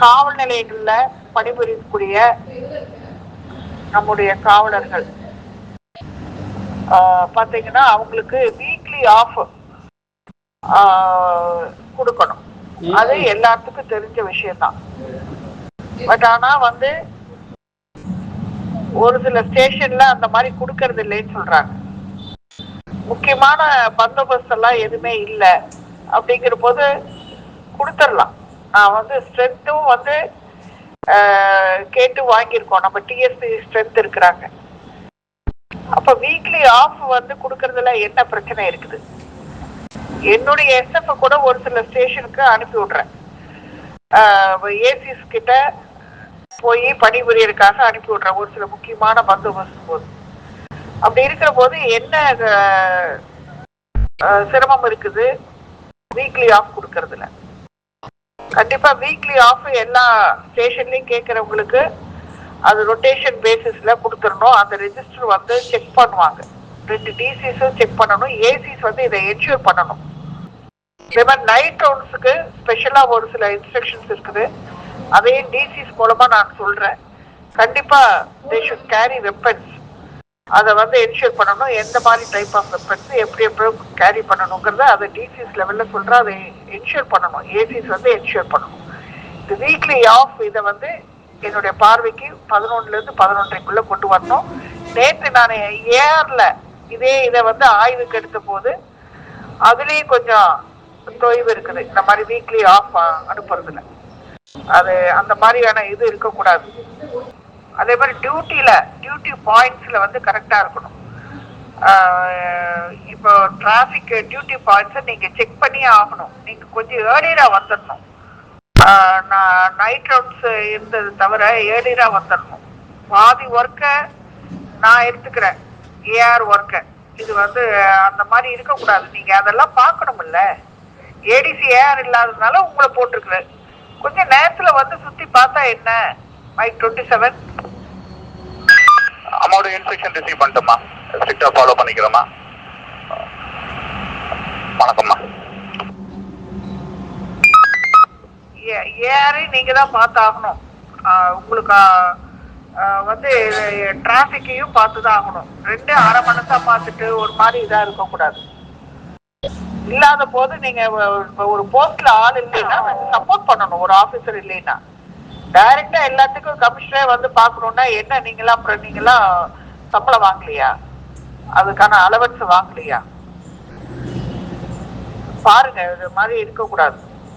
காவல் நிலையங்கள்ல பணிபுரியக்கூடிய நம்முடைய காவலர்கள். பாத்தீங்கன்னா அவங்களுக்கு வீக்லி ஆஃப் கொடுக்கணும். அது எல்லாத்துக்கும் தெரிஞ்ச விஷயம்தான். பட் ஆனா வந்து ஒரு சில ஸ்டேஷன்ல அந்த மாதிரி கொடுக்கறது இல்லைன்னு சொல்றாங்க. முக்கியமான பந்தோபஸ்து எல்லாம் எதுவுமே இல்ல. அப்படிங்கிற போது கொடுத்துடலாம் நான் வந்து ஸ்ட்ரென்த்தும் வந்து ஆஹ், கேட்டு வாங்கியிருக்கோம். நம்ம டிஎஸ்சி ஸ்ட்ரென்த் இருக்கிறாங்க. அப்ப வீக்லி ஆஃப் வந்து கொடுக்கறதுல என்ன பிரச்சனை இருக்குது? என்னுடைய எஸ்எஃப் கூட ஒரு சில ஸ்டேஷனுக்கு அனுப்பி விடுறேன். ஏசிஸ் கிட்ட போய் பணிபுரியறதுக்காக அனுப்பி விடுறேன். ஒரு சில முக்கியமான பந்தோபஸ்து போது. அப்படி இருக்கிற போது என்ன சிரமம் இருக்குது? வீக்லி ஆஃப் கொடுக்கறதுல. கண்டிப்பா வீக்லி ஆஃப் எல்லா ஸ்டேஷன்லயும் கேட்கறவங்களுக்கு அது ரொட்டேஷன் பேசிஸ்ல கொடுத்துடணும். அந்த ரெஜிஸ்டர் வந்து செக் பண்ணுவாங்க. ரெண்டு டிசிஸும் செக் பண்ணணும். ஏசிஸ் வந்து இதை என்ஷூர் பண்ணணும். இதே மாதிரி நைட் ரவுண்ட்ஸுக்கு ஸ்பெஷலா ஒரு சில இன்ஸ்ட்ரக்ஷன்ஸ் இருக்குது. அதையும் டிசிஸ் மூலமா நான் சொல்றேன். கண்டிப்பா தே ஷுட் கேரி வெப்பன்ஸ் அதை வந்து என்ஷூர் பண்ணணும். எந்த மாதிரி டைப் ஆஃப் வெப்பன்ஸ் எப்படி எப்படி கேரி பண்ணணுங்கிறத அதை டிசிஸ் லெவலில் சொல்கிற அதை என்ஷூர் பண்ணணும். ஏசிஸ் வந்து என்ஷூர் பண்ணணும். இந்த வீக்லி ஆஃப் இதை வந்து என்னுடைய பார்வைக்கு பதினொன்னுலேருந்து பதினொன்றைக்குள்ளே கொண்டு வரணும். நேற்று நான் ஏஆரில் இதே இதை வந்து ஆய்வுக்கு எடுத்த போது அதுலேயும் கொஞ்சம் தொய்வு இருக்குது. இந்த மாதிரி வீக்லி ஆஃப் அனுப்புறதுல. அது அந்த மாதிரியான இது இருக்கக்கூடாது. அதே மாதிரி டியூட்டியில டியூட்டி பாயிண்ட்ஸ்ல வந்து கரெக்டா இருக்கணும். இப்போ டிராஃபிக் டியூட்டி பாயிண்ட்ஸை நீங்க செக் பண்ணியே ஆகணும். நீங்க கொஞ்சம் ஏர்லியரா வந்துடணும் நான் நைட் ரவுண்ட்ஸ் இருந்தது தவிர ஏர்லியரா வந்துடணும் பாதி ஒர்க்கை நான் எடுத்துக்கிறேன். ஏஆர் ஒர்க்கை இது வந்து அந்த மாதிரி இருக்கக்கூடாது. நீங்க அதெல்லாம் பார்க்கணும்ல. ஏடிசி ஏஆர் இல்லாததுனால உங்களை போட்டிருக்குறேன் கொஞ்சம் நேரத்துல வந்து சுத்தி பார்த்தா என்ன? மைக் டுவெண்ட்டி செவன் அம்மாவோட இன்ஸ்ட்ரக்ஷன் ரிசீவ் பண்ணிட்டோமா? ஸ்ட்ரிக்டாக ஃபாலோ பண்ணிக்கிறோமா? வணக்கம்மா. ஏறி நீங்க தான் பார்த்தாகணும். ஆஹ் உங்களுக்கு ஆஹ், வந்து டிராஃபிக்கையும் பார்த்து தான் ஆகணும். ரெண்டு அரை மனசா பார்த்துட்டு ஒரு மாதிரி இதா இருக்கக்கூடாது. இல்லாத போது நீங்க ஒரு போஸ்ட்ல ஆள் இல்லைன்னா சப்போர்ட் பண்ணணும். ஒரு ஆபீசர் இல்லைன்னா. டைரக்டா எல்லாத்துக்கும் கமிஷனரே வந்து பாக்கணும்னா என்ன? நீங்களா அப்புறம் நீங்களா சம்பளம் வாங்கலையா? அதுக்கான அலவன்ஸ் வாங்கலையா? பாருங்க இது மாதிரி இருக்கக்கூடாது.